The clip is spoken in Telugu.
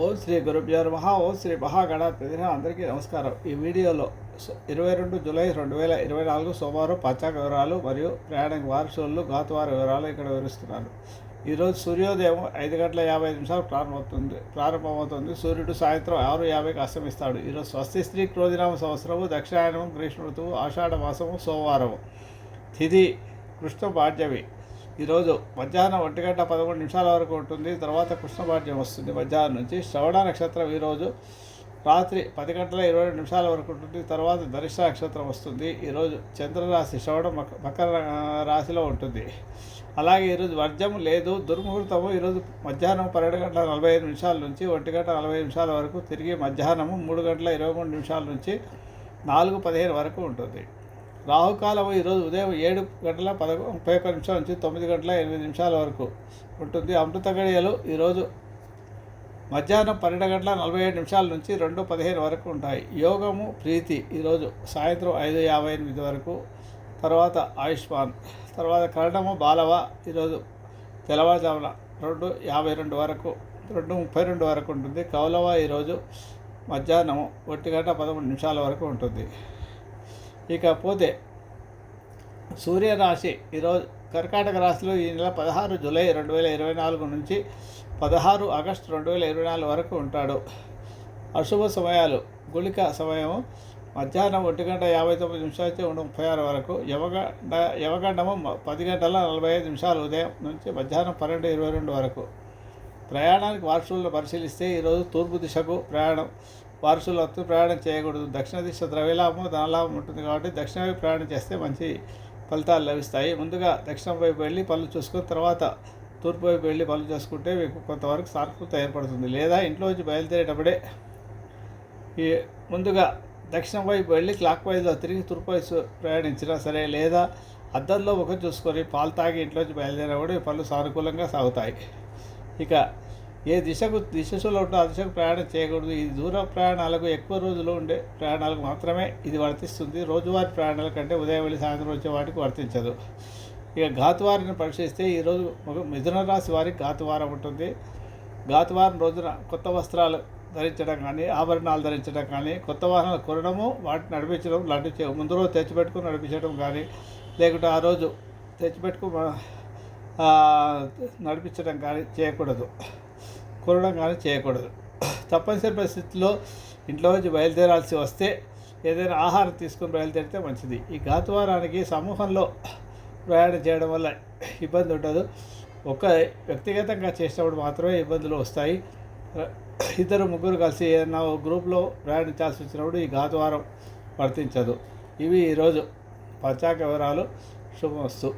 ఓం శ్రీ గురుభ్యో మహా ఓం శ్రీ మహాగణాధిపతి అందరికీ నమస్కారం. ఈ వీడియోలో ఇరవై రెండు జూలై రెండు వేల ఇరవై నాలుగు సోమవారం పంచాంగ వివరాలు మరియు ప్రయాణం వారసులు గాతువారి వివరాలు ఇక్కడ వివరిస్తున్నాను ఈరోజు సూర్యోదయం ఐదు గంటల యాభై నిమిషాలు ప్రారంభమవుతుంది. ప్రారంభమవుతుంది. సూర్యుడు సాయంత్రం ఆరు యాభైకి అస్తమిస్తాడు. ఈరోజు స్వస్తి స్త్రీ క్రోధినామ సంవత్సరము దక్షిణాయనము గ్రీష్మ ఋతువు ఆషాఢ మాసము సోమవారము. తిథి కృష్ణ పాఠ్యమి ఈరోజు మధ్యాహ్నం ఒంటి గంట పదకొండు నిమిషాల వరకు ఉంటుంది. తర్వాత కృష్ణపాఠ్యం వస్తుంది మధ్యాహ్నం నుంచి. శ్రవణ నక్షత్రం ఈరోజు రాత్రి పది గంటల ఇరవై రెండు నిమిషాల వరకు ఉంటుంది. తర్వాత దరిష్ట నక్షత్రం వస్తుంది. ఈరోజు చంద్రరాశి శ్రవణం మకర రాశిలో ఉంటుంది. అలాగే ఈరోజు వర్జం లేదు. దుర్ముహూర్తము ఈరోజు మధ్యాహ్నం పన్నెండు గంటల నలభై ఐదు నిమిషాల నుంచి ఒంటి గంట నలభై నిమిషాల వరకు తిరిగి మధ్యాహ్నము మూడు గంటల ఇరవై మూడు నిమిషాల నుంచి నాలుగు పదిహేను వరకు ఉంటుంది. రాహుకాలం ఈరోజు ఉదయం ఏడు గంటల పదకొ ముప్పై ఒక్క నిమిషాల నుంచి తొమ్మిది గంటల ఎనిమిది నిమిషాల వరకు ఉంటుంది. అమృత గడియలు ఈరోజు మధ్యాహ్నం పన్నెండు గంటల నలభై ఏడు నిమిషాల నుంచి రెండు పదిహేను వరకు ఉంటాయి. యోగము ప్రీతి ఈరోజు సాయంత్రం ఐదు యాభై ఎనిమిది వరకు తర్వాత ఆయుష్మాన్ తర్వాత కరణము బాలవ ఈరోజు తెల్లవారుజామున రెండు యాభై రెండు వరకు రెండు ముప్పై రెండు వరకు ఉంటుంది. కౌలవ ఈరోజు మధ్యాహ్నం ఒంటి గంట పదమూడు నిమిషాల వరకు ఉంటుంది. ఇకపోతే సూర్యరాశి ఈరోజు కర్కాటక రాశిలో ఈ నెల పదహారు జూలై రెండు వేల ఇరవై నాలుగు నుంచి పదహారు ఆగస్టు రెండు వేల ఇరవై నాలుగు వరకు ఉంటాడు. అశుభ సమయాలు గుళిక సమయం మధ్యాహ్నం ఒంటి గంట యాభై తొమ్మిది నిమిషాల అయితే ముప్పై ఆరు వరకు యవగండ యవగండము పది గంటల నలభై ఐదు నిమిషాలు ఉదయం నుంచి మధ్యాహ్నం పన్నెండు ఇరవై రెండు వరకు. ప్రయాణానికి వార్షులను పరిశీలిస్తే ఈరోజు తూర్పు దిశకు ప్రయాణం వారసులు వస్తూ ప్రయాణం చేయకూడదు. దక్షిణ దిశ ద్రవ్యలాభం ధనలాభం ఉంటుంది కాబట్టి దక్షిణ వైపు ప్రయాణం చేస్తే మంచి ఫలితాలు లభిస్తాయి. ముందుగా దక్షిణం వైపు వెళ్ళి పనులు చూసుకుని తర్వాత తూర్పు వైపు వెళ్ళి పనులు చేసుకుంటే మీకు కొంతవరకు సానుకూలత ఏర్పడుతుంది. లేదా ఇంట్లోంచి బయలుదేరేటప్పుడే ఈ ముందుగా దక్షిణం వైపు వెళ్ళి క్లాక్ వైజ్లో తిరిగి తూర్పు వైపు ప్రయాణించినా సరే లేదా అద్దంలో ముఖం చూసుకొని పాలు తాగి ఇంట్లోంచి బయలుదేరినా కూడా ఈ పనులు సానుకూలంగా సాగుతాయి. ఇక ఏ దిశకు దిశలో ఉంటే ఆ దిశకు ప్రయాణం చేయకూడదు. ఇది దూర ప్రయాణాలకు ఎక్కువ రోజులు ఉండే ప్రయాణాలకు మాత్రమే ఇది వర్తిస్తుంది. రోజువారీ ప్రయాణాల కంటే ఉదయం వెళ్ళి సాయంత్రం వచ్చే వాటికి వర్తించదు. ఇక ఘాతువారిని పరిశీలిస్తే ఈరోజు ఒక మిథున రాశి వారికి ఘాతువారం ఉంటుంది. ఘాతువారం రోజున కొత్త వస్త్రాలు ధరించడం కానీ ఆభరణాలు ధరించడం కానీ కొత్త వాహనాలు కొనడము వాటిని నడిపించడం లాంటివి ముందు రోజు తెచ్చిపెట్టుకుని నడిపించడం కానీ లేకుంటే ఆ రోజు తెచ్చిపెట్టుకు నడిపించడం కానీ చేయకూడదు. కోరడం కానీ చేయకూడదు. తప్పనిసరి పరిస్థితుల్లో ఇంట్లో నుంచి బయలుదేరాల్సి వస్తే ఏదైనా ఆహారం తీసుకుని బయలుదేరితే మంచిది. ఈ ఘాతువారానికి సమూహంలో ప్రయాణం చేయడం వల్ల ఇబ్బంది ఉండదు. ఒక వ్యక్తిగతంగా చేసినప్పుడు మాత్రమే ఇబ్బందులు వస్తాయి. ఇద్దరు ముగ్గురు కలిసి ఏదైనా ఒక గ్రూప్లో ప్రయాణించాల్సి వచ్చినప్పుడు ఈ ఘాతువారం వర్తించదు. ఇవి ఈరోజు పంచాక వివరాలు. శుభమస్తు.